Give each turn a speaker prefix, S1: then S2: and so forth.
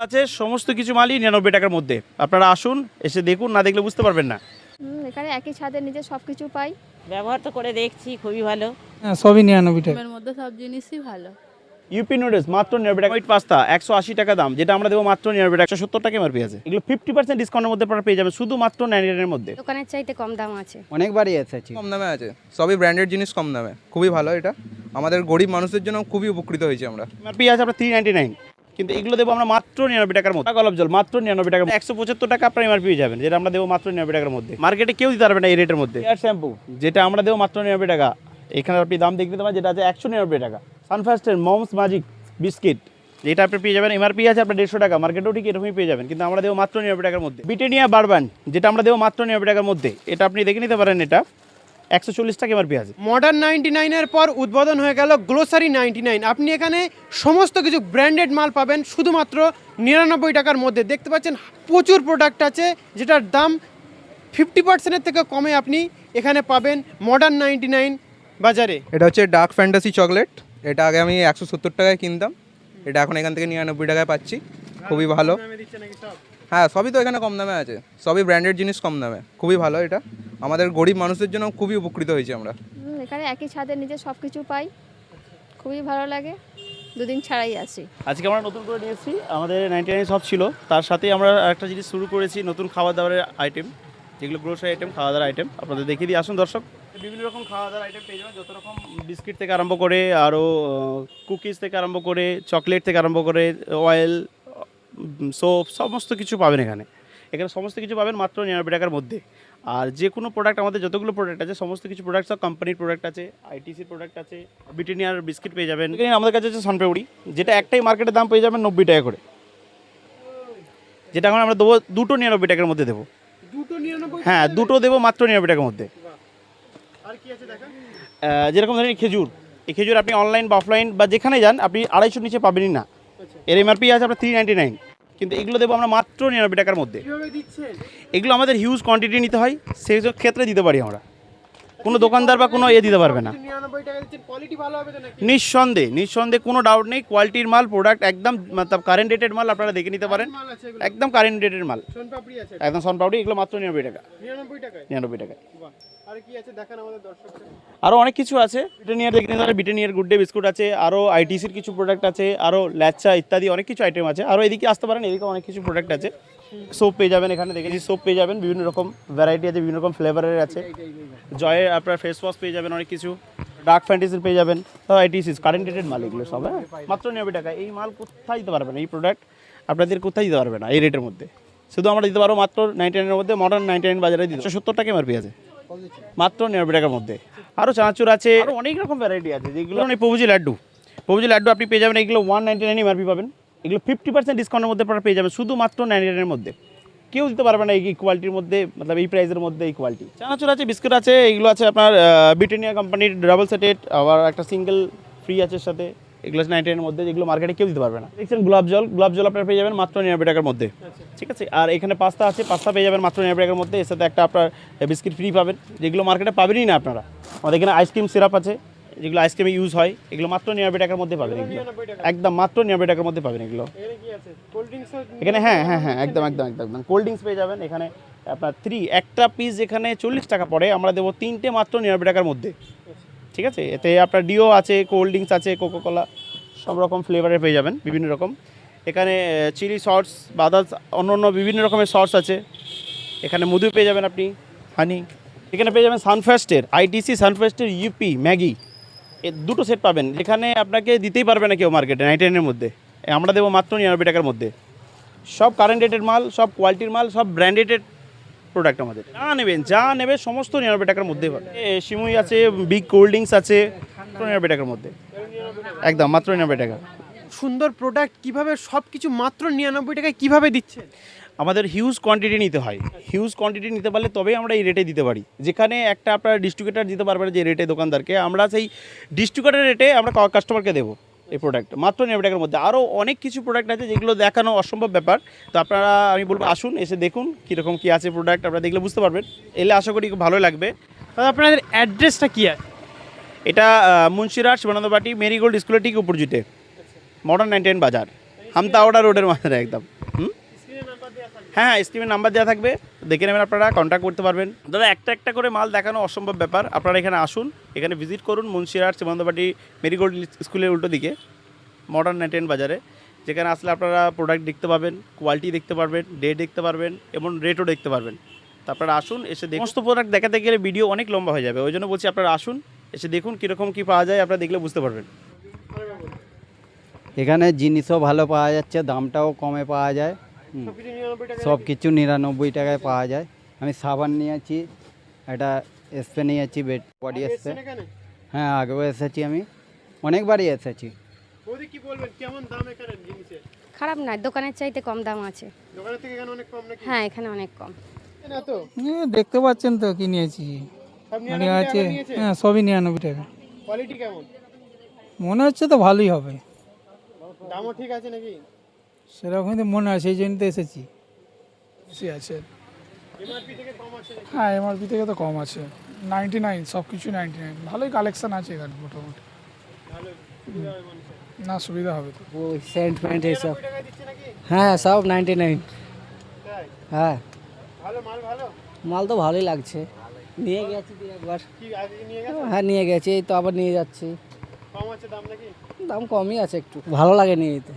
S1: আছে সমস্ত কিছু মালই নিরানব্বই টাকার মধ্যে। আপনারা আসুন এসে দেখুন না দেখলে বুঝতে পারবেন না।
S2: হুম, এখানে একই ছাদের নিচে সব কিছু পাই।
S3: ব্যবহার তো করে দেখছি খুবই ভালো।
S4: হ্যাঁ সবই নিরানব্বই টাকা।
S5: এর মধ্যে সব জিনিসই ভালো।
S1: ইউপি নুডলস মাত্র নিরানব্বই টাকা। হোয়াইট পাস্তা একশো আশি টাকা দাম যেটা আমরা দেবো মাত্র নিরানব্বই টাকা। একশো সত্তর টাকা এমআরপি আছে। এগুলো ফিফটি পার্সেন্ট ডিসকাউন্টের মধ্যে আপনারা পেয়ে যাবেন শুধু মাত্র নাইনটিনের মধ্যে।
S2: দোকানের চাইতে কম দাম আছে।
S6: অনেকবারই আছে
S7: কম দামে আছে। সবই ব্র্যান্ডেড জিনিস কম দামে। খুবই ভালো এটা। আমাদের গরিব মানুষদের জন্য খুবই উপকৃত হয়েছি আমরা।
S1: এমআরপি আছে আপনার থ্রি নাইনটি নাইন কিন্তু এগুলো দেবো আমরা মাত্র নিরানব্বই টাকার মধ্যে। গলব জল মাত্র নিরানব্বই টাকা একশো পঁচাত্তর টাকা আপনার এমআরপি যাবেন যেটা আমরা দেবো মাত্র নিরানব্বই টাকার মধ্যে। মার্কেটে কেউ দিতে পারবে না এই রেটের মধ্যে। এয়ার শ্যাম্পু যেটা আমরা দেবো মাত্র নিরানব্বই টাকা। এখানে আপনি দাম দেখতে পারেন যেটা আছে একশো নিরানব্বই টাকা। সানফাস্টের মমস ম্যাজিক বিস্কিট যেটা আপনি পেয়ে যাবেন এমআরপি আছে আপনার দেড়শো টাকা। মার্কেটেও ঠিক এরকমই পেয়ে যাবেন কিন্তু আমরা দেবো মাত্র নিরানব্বই টাকার মধ্যে। ব্রিটেনিয়া বারবান যেটা আমরা দেবো মাত্র নিরানব্বই টাকার মধ্যে। এটা আপনি দেখে নিতে পারেন এটা। একশো চল্লিশ টাকা এমআরপি আছে।
S8: মডার্ন নাইনটি নাইনের পর উদ্বোধন হয়ে গেল গ্লোসারি নাইনটি নাইন। আপনি এখানে সমস্ত কিছু ব্র্যান্ডেড মাল পাবেন শুধুমাত্র নিরানব্বই টাকার মধ্যে। দেখতে পাচ্ছেন প্রচুর প্রোডাক্ট আছে যেটার দাম ফিফটি পার্সেন্টের থেকে কমে আপনি এখানে পাবেন মডার্ন নাইনটি নাইন বাজারে।
S7: এটা হচ্ছে ডার্ক ফ্যান্টাসি চকলেট এটা আগে আমি একশো সত্তর টাকায় কিনতাম। এটা এখন এখান থেকে নিরানব্বই টাকায় পাচ্ছি। খুবই ভালো। হ্যাঁ সবই তো এখানে কম দামে আছে। সবই ব্র্যান্ডেড জিনিস কম দামে। খুবই ভালো এটা। আমাদের গরিব মানুষদের জন্য খুবই উপকৃত হয়েছি আমরা।
S2: এখানে একই ছাদের নিচে সব কিছু পাই। খুবই ভালো লাগে। দুদিন ছাড়াই আসি।
S1: আজকে আমরা নতুন করে নিয়েছি। আমাদের নাইনটি নাইন সব ছিল। তার সাথে আমরা একটা জিনিস শুরু করেছি নতুন খাবার দাবারের আইটেম যেগুলো গ্রোসারি আইটেম খাওয়া দাওয়ার আইটেম আপনাদের দেখিয়ে দিয়ে আসুন দর্শক। বিভিন্ন রকম খাওয়া দাওয়ার আইটেম পেয়ে যাবেন। যত রকম বিস্কিট থেকে আরম্ভ করে আরও কুকিজ থেকে আরম্ভ করে চকলেট থেকে আরম্ভ করে অয়েল সোপ সমস্ত কিছু পাবেন এখানে। এখানে সমস্ত কিছু পাবেন মাত্র নিরানব্বই টাকার মধ্যে। আর যে কোনো প্রোডাক্ট আমাদের যতগুলো প্রোডাক্ট আছে সমস্ত কিছু প্রোডাক্ট সব কোম্পানির প্রোডাক্ট আছে আইটিসির প্রোডাক্ট আছে ব্রিটেনিয়ার বিস্কিট পেয়ে যাবেন। এখানে আমাদের কাছে আছে সনপেউরি যেটা একটাই মার্কেটের দাম পেয়ে যাবেন নব্বই টাকা করে। যেটা এখন আমরা দেবো দুটো নিরানব্বই টাকার মধ্যে দেবো।
S8: দুটো নিরানব্বই
S1: হ্যাঁ দুটো দেবো মাত্র নিরানব্বই টাকার মধ্যে।
S8: আর কি আছে দেখা?
S1: যেরকম ধরেন খেজুর। এই খেজুর আপনি অনলাইন বা অফলাইন বা যেখানে যান আপনি আড়াইশোর নিচে পাবেনই না। এর এমআরপি আছে আপনার থ্রি নাইনটি নাইন কিন্তু এগুলো দেবো আমরা মাত্র নিরানব্বই টাকার মধ্যে। এগুলো আমাদের হিউজ কোয়ান্টিটি নিতে হয় সেই ক্ষেত্রে দিতে পারি আমরা। কোনো দোকানদার বা কোনো ইয়ে দিতে পারবে না।
S8: টাকা
S1: নিঃসন্দেহে নিঃসন্দেহে কোনো ডাউট নেই কোয়ালিটির মাল প্রোডাক্ট একদম মতলব কারেন্ট ডেটেড মাল আপনারা দেখে নিতে পারেন। একদম কারেন্ট ডেটেড মাল।
S8: সোনপাপড়ি
S1: একদম সনপাউডি এগুলো মাত্র নিরানব্বই টাকা।
S8: নিরানব্বই টাকায়?
S1: নিরানব্বই টাকা আরও অনেক কিছু আছে। ব্রিটানিয়ার দেখে নিতে ব্রিটানিয়ার গুড ডে বিস্কুট আছে আরও আইটিসির কিছু প্রোডাক্ট আছে আরও ল্যাচা ইত্যাদি অনেক কিছু আইটেম আছে। আরও এদিকে আসতে পারেন, এদিকে অনেক কিছু প্রোডাক্ট আছে। সোপ পেয়ে যাবেন এখানে, দেখেছি সোপ পেয়ে যাবেন, বিভিন্ন রকম ভ্যারাইটি আছে, বিভিন্ন রকম ফ্লেভারের আছে। জয়ের আপনার ফেস ওয়াশ পেয়ে যাবেন অনেক কিছু। ডার্ক ফ্যান্টাসির পেয়ে যাবেন। আইটিসিস কারেন্ট মাল এগুলো সব হ্যাঁ? মাত্র নেবে টাকা। এই মাল কোথায় দিতে পারবেন? এই প্রোডাক্ট আপনাদের কোথায় দিতে পারবে না এই রেটের মধ্যে? শুধু আমরা দিতে পারব মাত্র নাইনটি নাইনের মধ্যে মডার্ন নাইনটি নাইন বাজারে দিতে সত্তর টাকা এমআরপি আছে। মাত্র নিরানব্বই টাকার মধ্যে। আরও চানাচুর আছে। আরও অনেক রকম ভ্যারাইটি আছে যেগুলো এই প্রভুজি লাড্ডু। প্রভুজি লাড্ডু আপনি পেয়ে যাবেন এগুলো ওয়ান নাইনটি নাইন এমআরপি পাবেন। এগুলো ফিফটি পার্সেন্ট ডিসকাউন্টের মধ্যে আপনারা পেয়ে যাবেন শুধুমাত্র নাইনটি নাইনের মধ্যে। কেউ দিতে পারবে না এই কোয়ালিটির মধ্যে মতলব এই প্রাইসের মধ্যে এই কোয়ালিটি চানাচুর আছে বিস্কুট আছে এইগুলো আছে আপনার ব্রিটেনিয়া কোম্পানির ডাবল সেটেড আবার একটা সিঙ্গেল ফ্রি আছে সাথে। এগুলো আছে নাইনটি মধ্যে যেগুলো মার্কেটে কেউ দিতে পারবে না। দেখছেন গোলাপ জল গোলাপ জল আপনারা পেয়ে যাবেন মাত্র নিরানব্বই টাকার মধ্যে। ঠিক আছে? আর এখানে পাস্তা আছে পাস্তা পেয়ে যাবেন মাত্র নিরানব্বই টাকার মধ্যে। এর সাথে একটা আপনার বিস্কিট ফ্রি পাবেন। যেগুলো মার্কেটে পাবেনই না আপনারা। আমাদের এখানে আইসক্রিম সিরাপ আছে যেগুলো আইসক্রিমে ইউজ হয় এগুলো মাত্র নিরানব্বই টাকার মধ্যে পাবেন এগুলো। একদম মাত্র নিরানব্বই টাকার মধ্যে পাবেন এগুলো।
S8: এখানে
S1: হ্যাঁ হ্যাঁ হ্যাঁ একদম একদম একদম। একদম কোল্ড ড্রিঙ্কস পেয়ে যাবেন। এখানে আপনার থ্রি একটা পিস এখানে চল্লিশ টাকা পড়ে। আমরা দেবো তিনটে মাত্র নিরানব্বই টাকার মধ্যে। ঠিক আছে? এতে আপনার ডিও আছে কোল্ড ড্রিঙ্কস আছে কোকোকোলা সব রকম ফ্লেভারের পেয়ে যাবেন বিভিন্ন রকম। এখানে চিলি সস বা আদার্স অন্য অন্য বিভিন্ন রকমের সস আছে। এখানে মধু পেয়ে যাবেন আপনি। হানি এখানে পেয়ে যাবেন সানফাস্টের আইটিসি সানফাস্টের ইউপি ম্যাগি এ দুটো সেট পাবেন। যেখানে আপনাকে দিতেই পারবে না কেউ মার্কেটে নাইনটি নাইনের মধ্যে। আমরা দেবো মাত্র নিরানব্বই টাকার মধ্যে। সব কারেন্ট রেটেড মাল সব কোয়ালিটির মাল সব ব্র্যান্ডেডেড প্রোডাক্ট আমাদের। যা নেবেন যা নেবে সমস্ত নিরানব্বই টাকার মধ্যে পাবে সিমুই আছে বিগ কোল্ড ড্রিঙ্কস আছে নিরানব্বই টাকার মধ্যে। একদম মাত্র নিরানব্বই টাকা।
S8: সুন্দর প্রোডাক্ট কীভাবে সব কিছু মাত্র নিরানব্বই টাকায় কীভাবে দিচ্ছে
S1: আমাদের হিউজ কোয়ান্টিটি নিতে হয়। হিউজ কোয়ান্টিটি নিতে পারলে তবেই আমরা এই রেটে দিতে পারি। যেখানে একটা আপনার ডিস্ট্রিবিউটার দিতে পারবে না যে রেটে দোকানদারকে আমরা সেই ডিস্ট্রিবিউটারের রেটে আমরা কাস্টমারকে দেবো। এই প্রোডাক্ট মাত্র নিরানব্বই টাকার মধ্যে। আরও অনেক কিছু প্রোডাক্ট আছে যেগুলো দেখানো অসম্ভব ব্যাপার। তো আপনারা আমি বলব আসুন এসে দেখুন কীরকম কী আছে প্রোডাক্ট আপনারা দেখলে বুঝতে পারবেন। এলে আশা করি খুব ভালো লাগবে।
S8: তাহলে আপনাদের অ্যাড্রেসটা কী আছে?
S1: এটা আহ, মুন্সিরহাট শিবানন্দবাটি মেরিগোল্ড স্কুলের ঠিক উপরজিতে মডার্ন নাইনটেন বাজার। হামতাওড়া রোডের মাঝে একদম। হ্যাঁ হ্যাঁ স্ক্রিনের নাম্বার দেওয়া থাকবে। দেখে নেবেন আপনারা কন্ট্যাক্ট করতে পারবেন। দাদা একটা একটা করে মাল দেখানো অসম্ভব ব্যাপার। আপনারা এখানে আসুন এখানে ভিজিট করুন মুন্সিরহাট সীমান্তবাটি মেরিগোল্ড স্কুলের উল্টো দিকে মডার্ন নেটেন বাজারে। যেখানে আসলে আপনারা প্রোডাক্ট দেখতে পাবেন কোয়ালিটি দেখতে পারবেন ডে দেখতে পারবেন এবং রেটও দেখতে পারবেন। তা আপনারা আসুন এসে দেখুন। সমস্ত প্রোডাক্ট দেখাতে গেলে ভিডিও অনেক লম্বা হয়ে যাবে ওই জন্য বলছি আপনারা আসুন এসে দেখুন কীরকম কী পাওয়া যায় আপনারা দেখলে বুঝতে পারবেন।
S4: এখানে জিনিসও ভালো পাওয়া যাচ্ছে দামটাও কমে পাওয়া যায়।
S8: সব কিছু নিরানব্বই
S4: টাকায় পাওয়া যায়। আমি সাবান নিয়েছি একটা স্প্রে নিয়েছি বেড বডি স্প্রে হ্যাঁ আগেও এসেছি আমি। অনেকবারই এসেছি।
S8: বৌদি কি বলবেন? কেমন দাম এখানে জিনিসের?
S5: খারাপ নয় দোকানের চাইতে কম দাম আছে।
S8: দোকানের থেকে এখানে অনেক কম নাকি?
S5: হ্যাঁ এখানে অনেক কম।
S8: তো
S6: দেখতে পাচ্ছেন তো কি নিয়েছি। মানে আছে হ্যাঁ সবই নিরানব্বই টাকা।
S8: কোয়ালিটি কেমন?
S6: মনে হচ্ছে তো ভালোই হবে।
S8: দামও ঠিক আছে নাকি?
S6: সেরকমই তো মনে হয় সেই জন্য তো এসেছি বেশি আছে
S8: এমআরপি থেকে কম আছে নাকি
S6: হ্যাঁ এমআরপি থেকে তো কম আছে নাইনটি নাইন সব কিছু নাইনটি নাইন ভালোই কালেকশন আছে এখানে মোটামুটি
S8: ভালো সুবিধা হবে মানুষের
S6: না সুবিধা হবে তো
S9: वो सेंट पैंट ये सब
S8: নব্বই টাকায় দিচ্ছে নাকি
S9: হ্যাঁ সব নাইনটি নাইন
S8: তাই
S9: হ্যাঁ
S8: ভালো মাল ভালো
S9: মাল তো ভালোই লাগছে নিয়ে গেছি তো একবার
S8: কি আগে নিয়ে গেছে
S9: হ্যাঁ নিয়ে গেছি এই তো আবার নিয়ে যাচ্ছি
S8: কম আছে দাম নাকি
S9: দাম কমই আছে একটু ভালো লাগে নিয়ে যেতে